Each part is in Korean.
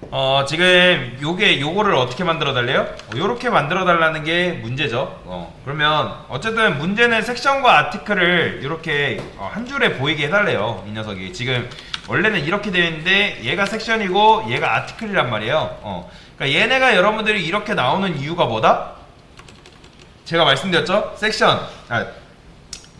어, 지금 요게 요거를 어떻게 만들어 달래요? 어, 요렇게 만들어 달라는 게 문제죠. 어, 그러면 어쨌든 문제는 섹션과 아티클을 이렇게 어, 한 줄에 보이게 해달래요. 이 녀석이 지금 원래는 이렇게 되어 있는데 얘가 섹션이고 얘가 아티클이란 말이에요. 어, 그러니까 얘네가 여러분들이 이렇게 나오는 이유가 뭐다? 제가 말씀드렸죠? 섹션. 아,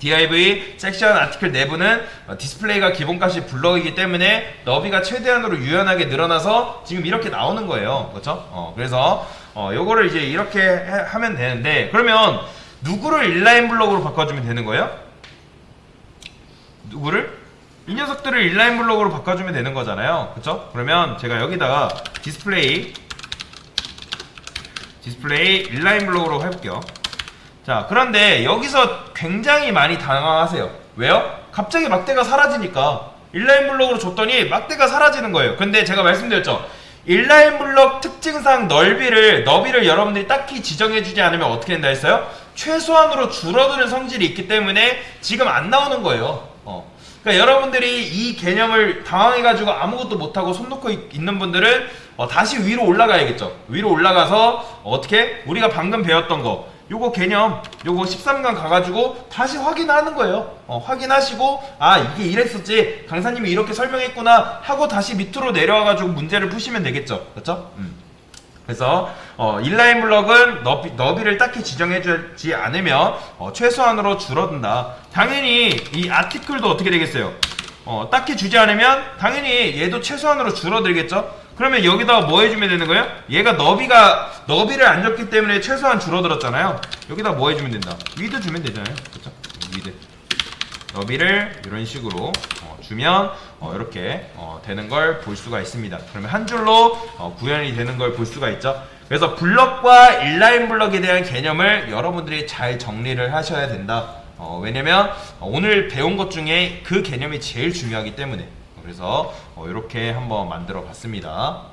div 섹션 아티클 내부는 어, 디스플레이가 기본값이 블럭이기 때문에 너비가 최대한으로 유연하게 늘어나서 지금 이렇게 나오는 거예요. 그렇죠? 어, 그래서 어, 요거를 이제 이렇게 해- 하면 되는데 그러면 누구를 인라인 블록으로 바꿔주면 되는 거예요? 누구를? 이 녀석들을 인라인 블록으로 바꿔주면 되는 거잖아요. 그렇죠? 그러면 제가 여기다가 디스플레이 디스플레이 인라인 블록으로 해볼게요. 자, 그런데 여기서 굉장히 많이 당황하세요. 왜요? 갑자기 막대가 사라지니까 인라인 블록으로 줬더니 막대가 사라지는 거예요. 근데 제가 말씀드렸죠. 인라인 블록 특징상 넓이를 너비를 여러분들이 딱히 지정해 주지 않으면 어떻게 된다 했어요? 최소한으로 줄어드는 성질이 있기 때문에 지금 안 나오는 거예요. 어. 그러니까 여러분들이 이 개념을 당황해가지고 아무것도 못하고 손 놓고 있- 있는 분들은 어, 다시 위로 올라가야겠죠. 위로 올라가서 어떻게 우리가 방금 배웠던 거 요거 개념 요거 13강 가가지고 다시 확인하는 거예요. 어, 확인하시고 아 이게 이랬었지 강사님이 이렇게 설명했구나 하고 다시 밑으로 내려와가지고 문제를 푸시면 되겠죠. 그렇죠? 음. 그래서 어, 인라인 블럭은 너비, 너비를 딱히 지정해주지 않으면 어, 최소한으로 줄어든다. 당연히 이 아티클도 어떻게 되겠어요? 어, 딱히 주지 않으면 당연히 얘도 최소한으로 줄어들겠죠? 그러면 여기다가 뭐 해주면 되는 거예요? 얘가 너비가 너비를 안 줬기 때문에 최소한 줄어들었잖아요. 여기다 뭐 해주면 된다? 위드 주면 되잖아요. 그렇죠? 위드. 너비를 이런 식으로 어, 주면 어, 이렇게 어, 되는 걸 볼 수가 있습니다. 그러면 한 줄로 어, 구현이 되는 걸 볼 수가 있죠. 그래서 블럭과 인라인 블럭에 대한 개념을 여러분들이 잘 정리를 하셔야 된다. 어, 왜냐면 어, 오늘 배운 것 중에 그 개념이 제일 중요하기 때문에 그래서 어, 이렇게 한번 만들어 봤습니다.